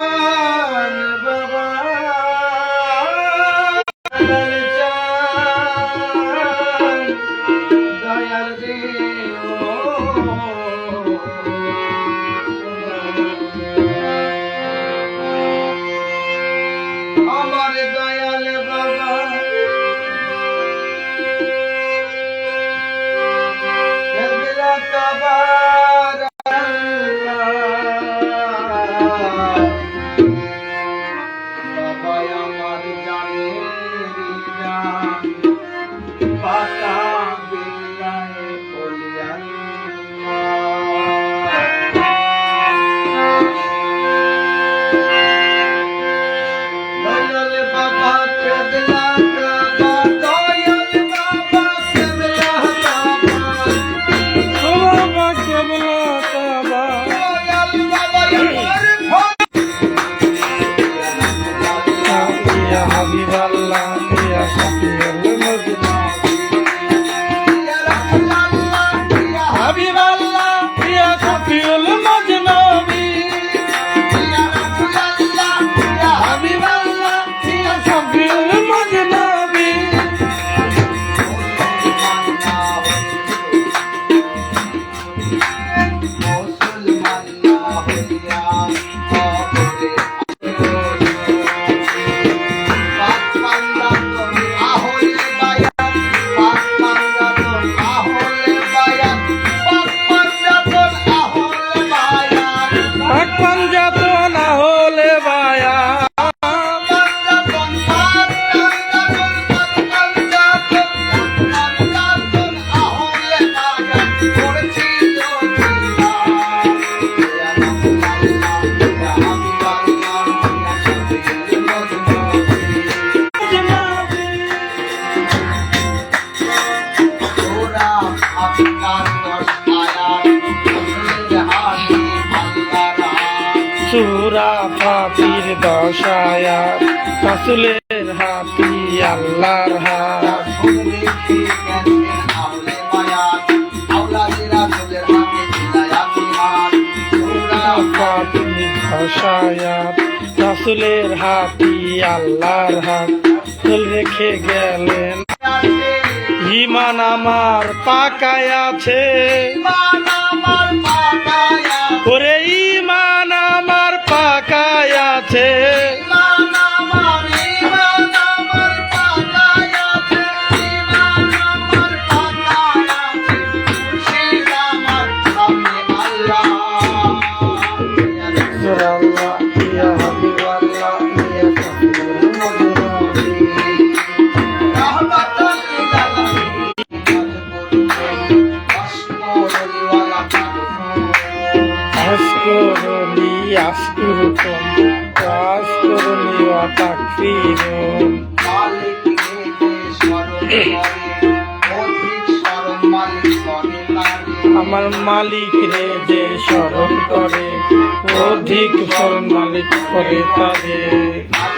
Ah! দশায়া রাসুলের হাতি, আল্লাহর হাত। রাসুলের হাতি, আল্লাহর হাত। চুল রেখে গেলেন। ইমান আমার পাকায় আছে। পাখি আমার মালিক রে যে স্মরণ করে অধিক স্মরণ মালিক করে তাদের।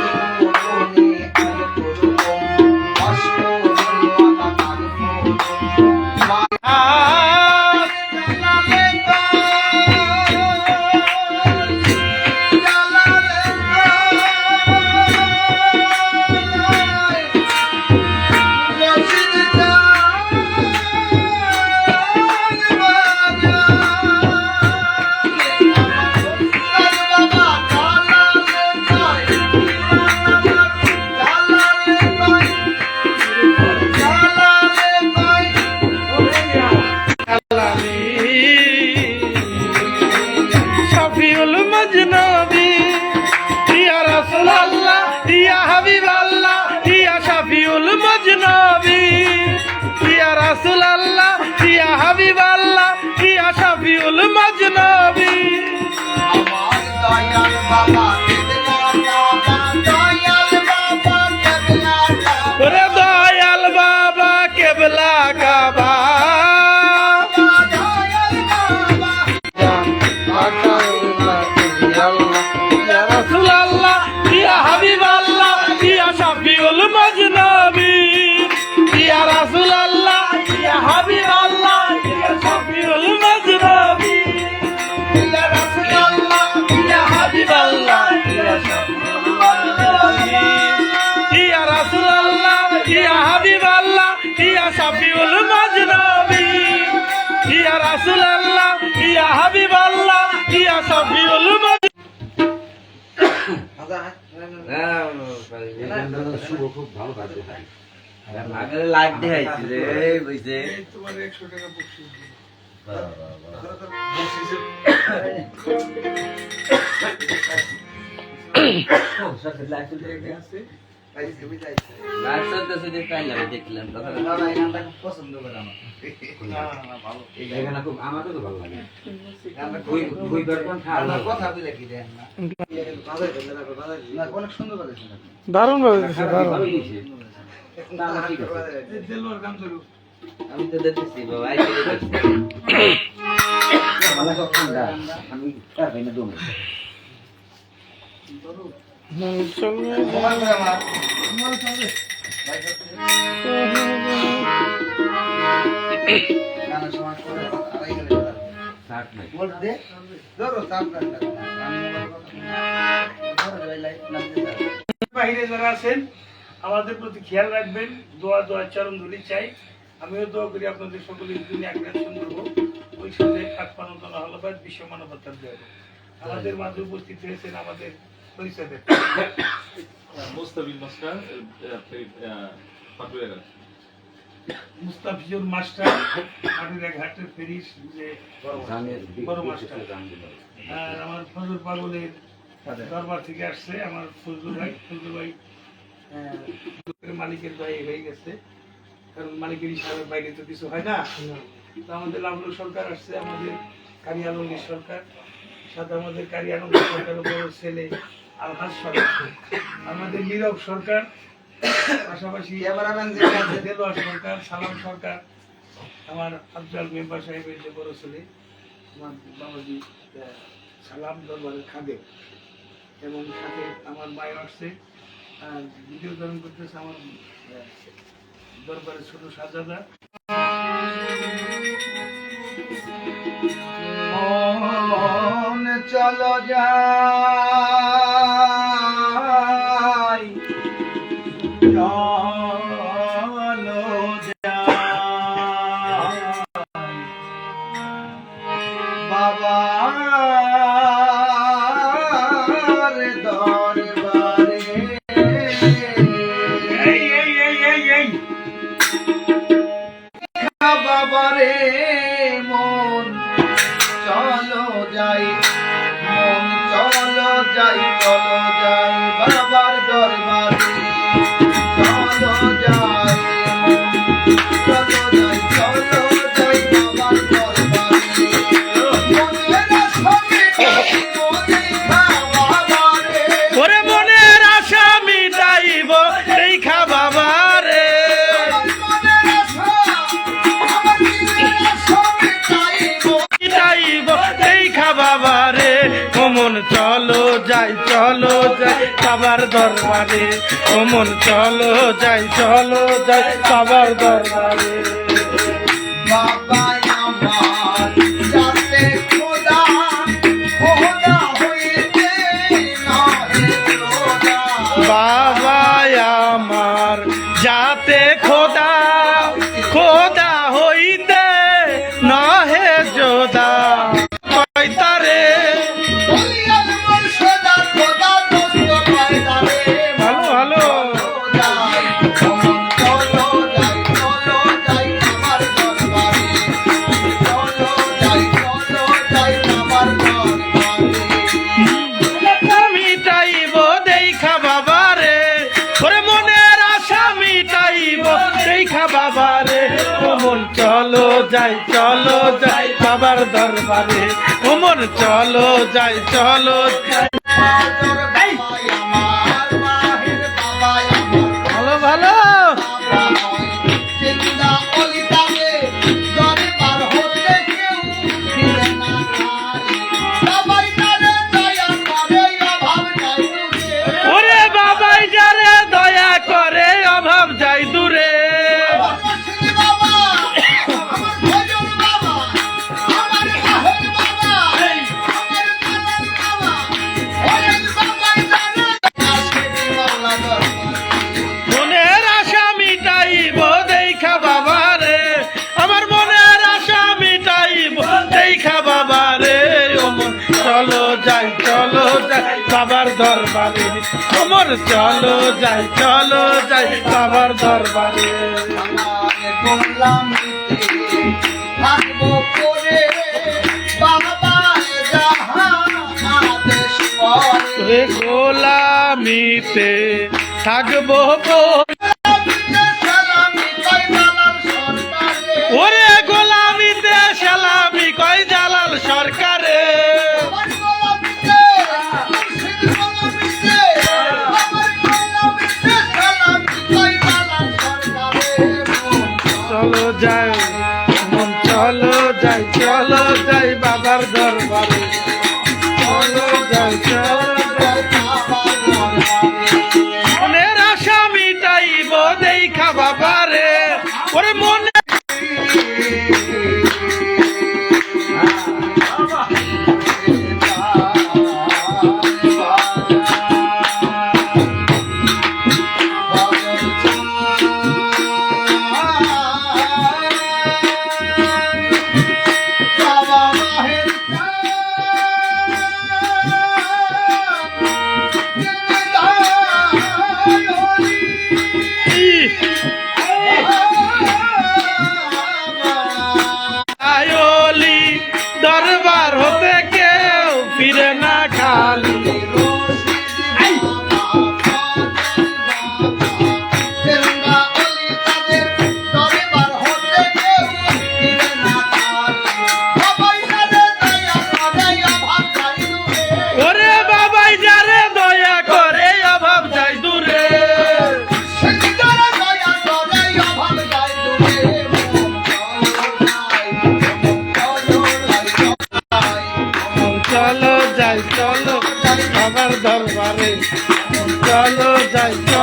শুভ খুব ভালো কাজে হয় আমি লাইভ দেখাইছি রে বুঝছে? তোমার একশো টাকা বকশিস দিবো। লাইভ চলতেছে দারুণ ভাবে আমি তো দেখতেছি বাবা আমি পারবে না দে বাহিরে যারা আছেন, আমাদের প্রতি খেয়াল রাখবেন, দোয়া দোয়া চরণ ধুলি চাই। আমিও দোয়া করি আপনাদের সকলের দিনে একটা সুন্দর হোক। ওই সাথে খাট পানতলা হলবাদ বিশ্ব মানবতার দেওয়া আমাদের মাঝে উপস্থিত হয়েছেন আমাদের মুস্তাফিজুর মাস্টার ফেরিস যে বড় মাস্টার। আর আমার ফজল পাগলের দরবার থেকে আসছে আমার ফজলুর ভাই ফজলুর ভাই মালিকের ভাই হয়ে গেছে। কারণ মালিকের হিসাবে বাইরে তো কিছু হয় না। তো আমাদের লাভলু সরকার আসছে আমাদের কারি আলমগীর সরকার। সাথে আমাদের কারি আলমগীর সরকারের বড় ছেলে আলহাজ সরকার। আমাদের নীরব সরকার, পাশাপাশি দেলোয়ার সরকার, সালাম সরকার, আমার আফজাল মেম্বার সাহেবের যে বড় ছেলে, আমার বাবাজি সালাম দরবারের খাদে। এবং সাথে আমার মায়ের আসছে, আর ভিডিও ধারণ করতেছে আমার দরবারের ছোট সাজাদা। চলো যাই বাবারে মন। চলো যাই মন চলো যাই চলো যাই। বাবার দরবারে ওমন চলো যাই চলো যাই সবার দরবারে। বাবার দরবারে। ওমর চলো যাই চলো। যাই বাবার দরবারে। ওমর চলো যাই চলো যাই বাবার দরবারে। আমার গোলামিতে থাকব cover.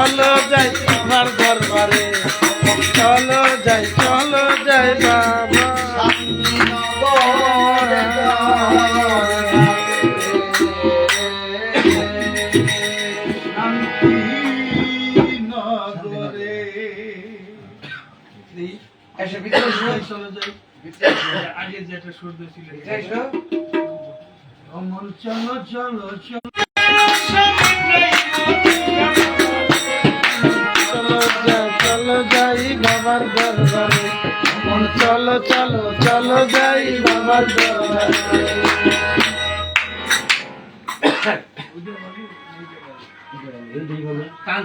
চলো যাই বাবার দরবারে চলো যাই চলো যাই বাবা আগে যেটা সুর দিয়েছিল অমন চলো চলো চলো চলো যাই বাবার দরবারে। মন চলো চলো চলো যাই বাবার দরবারে। কান